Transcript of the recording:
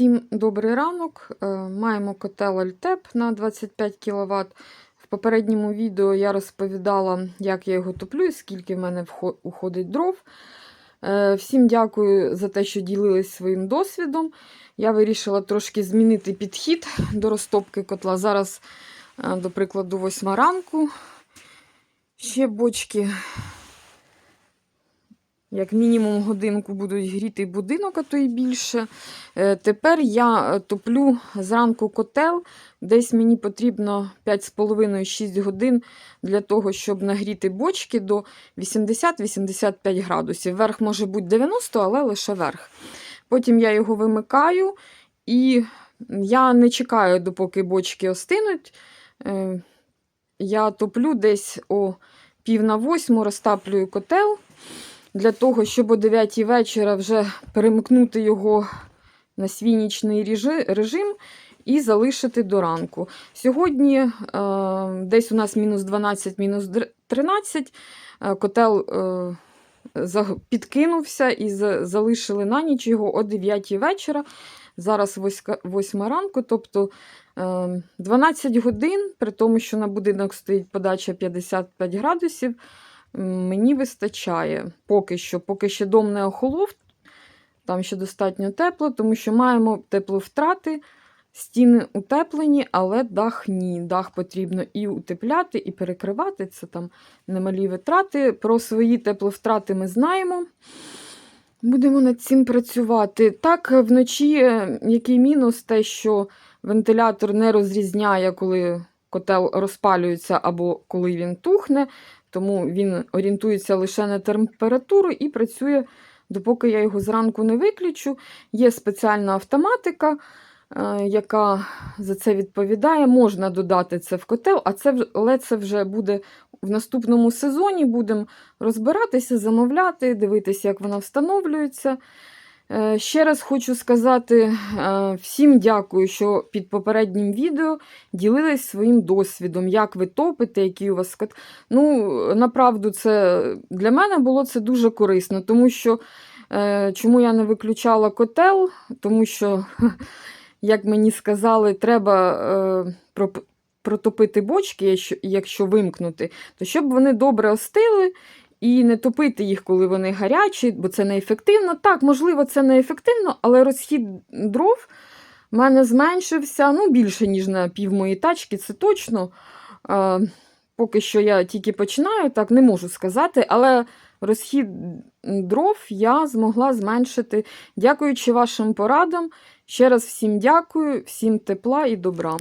Всім добрий ранок. Е, Маємо котел Альтеп на 25 кВт. В попередньому відео я розповідала, як я його топлю і скільки в мене уходить дров. Е, Всім дякую за те, що ділились своїм досвідом. Я вирішила трошки змінити підхід до розтопки котла. Зараз, е, до прикладу, 8 ранку. Ще бочки як мінімум годинку будуть гріти будинок, а то й більше. Е, Тепер я е, топлю зранку котел. Десь мені потрібно 5,5-6 годин для того, щоб нагріти бочки до 80-85 градусів. Верх може бути 90, але лише верх. Потім я його вимикаю і я не чекаю, допоки бочки остинуть. Е, Я топлю десь о пів на восьму, розтаплюю котел для того, щоб о 9 вечора вже перемикнути його на свій нічний режим і залишити до ранку. Сьогодні е, десь у нас мінус 12, мінус 13. Е, котел е, підкинувся і за- залишили на ніч його о 9 вечора. Зараз 8 ранку, тобто е, 12 годин, при тому, що на будинок стоїть подача 55 градусів. Мені вистачає поки що, поки ще дом не охолов, там ще достатньо тепло, тому що маємо тепловтрати, стіни утеплені, але дах ні. Дах потрібно і утепляти, і перекривати. Це там немалі витрати. Про свої тепловтрати ми знаємо. Будемо над цим працювати. Так, вночі е, який мінус, те, що вентилятор не розрізняє, коли котел розпалюється або коли він тухне тому він орієнтується лише на температуру і працює, допоки я його зранку не виключу. Є спеціальна автоматика, е, яка за це відповідає. Можна додати це в котел, а це, але це вже буде в наступному сезоні. Будемо розбиратися, замовляти, дивитися, як вона встановлюється. Е, Ще раз хочу сказати е, всім дякую, що під попереднім відео ділились своїм досвідом, як ви топите, які у вас. Ну, направду, це для мене було це дуже корисно, тому що е, чому я не виключала котел? Тому що, як мені сказали, треба протопити бочки, якщо вимкнути, то щоб вони добре остили. І не топити їх, коли вони гарячі, бо це неефективно. Так, можливо, це неефективно, але розхід дров в мене зменшився ну, більше, ніж на пів моєї тачки, це точно. Е, поки що я тільки починаю, так не можу сказати, але розхід дров я змогла зменшити, дякуючи вашим порадам. Ще раз всім дякую, всім тепла і добра.